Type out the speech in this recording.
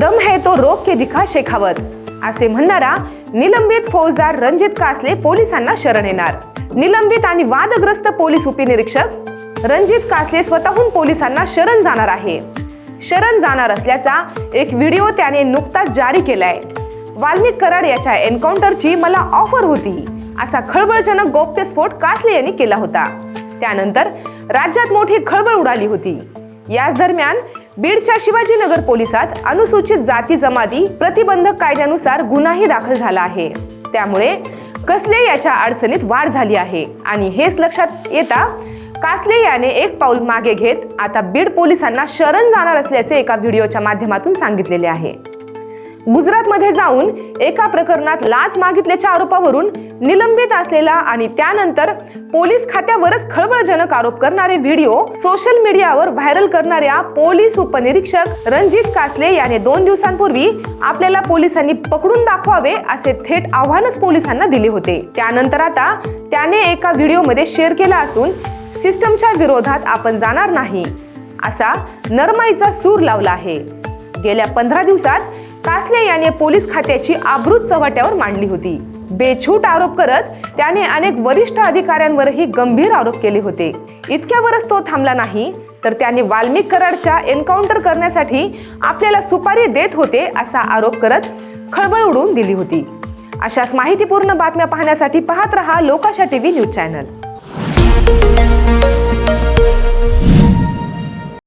दम है तो रोक के दिखा शेखावत. असे म्हणणारा निलंबित फौजदार रणजित कासले पोलिसांना शरण येणार. निलंबित आणि वादग्रस्त पोलीस उपनिरीक्षक रणजित कासले स्वतःहून पोलिसांना शरण जाणार आहे. शरण जाणार असल्याचा एक व्हिडिओ त्याने नुकताच जारी केलाय. वाल्मिक कराड याच्या एन्काउंटरची मला ऑफर होती असा खळबळजनक गोप्यस्फोट कासले यांनी केला होता. त्यानंतर राज्यात मोठी खळबळ उडाली होती. याच दरम्यान बीडच्या शिवाजीनगर पोलिसात अनुसूचित जाती जमाती प्रतिबंधक कायद्यानुसार गुन्हाही दाखल झाला आहे. त्यामुळे कसले याच्या अडचणीत वाढ झाली आहे आणि हेच लक्षात येता कासले याने एक पाऊल मागे घेत आता बीड पोलिसांना शरण जाणार असल्याचे एका व्हिडिओच्या माध्यमातून सांगितलेले आहे. गुजरातमध्ये जाऊन एका प्रकरणात लाच मागितल्याच्या आरोपावरून निलंबित असलेला आणि त्यानंतर पोलीस खात्यावरच खळबळजनक आरोप करणारे व्हिडिओ सोशल मीडियावर व्हायरल करणाऱ्या पोलीस उपनिरीक्षक रणजित कासले याने दोन दिवसांपूर्वी आपल्याला पोलिसांनी पकडून दाखवावे असे थेट आव्हानच पोलिसांना दिले होते. त्यानंतर आता त्याने एका व्हिडिओमध्ये शेअर केला असून सिस्टमच्या विरोधात आपण जाणार नाही असा नरमाईचा सूर लावला आहे. गेल्या पंधरा दिवसात कासले याने पोलीस खात्याची आबरूच चव्हाट्यावर मांडली होती. बेछूट आरोप करत त्याने अनेक वरिष्ठ अधिकाऱ्यांवरही गंभीर आरोप केले होते. इतक्यावरच तो थांबला नाही तर त्याने वाल्मिक कराडच्या एन्काउंटर करण्यासाठी आपल्याला सुपारी देत होते असा आरोप करत खळबळ उडवून दिली होती. अशाच माहितीपूर्ण बातम्या पाहण्यासाठी पाहत रहा लोकाशा टीव्ही न्यूज चॅनल.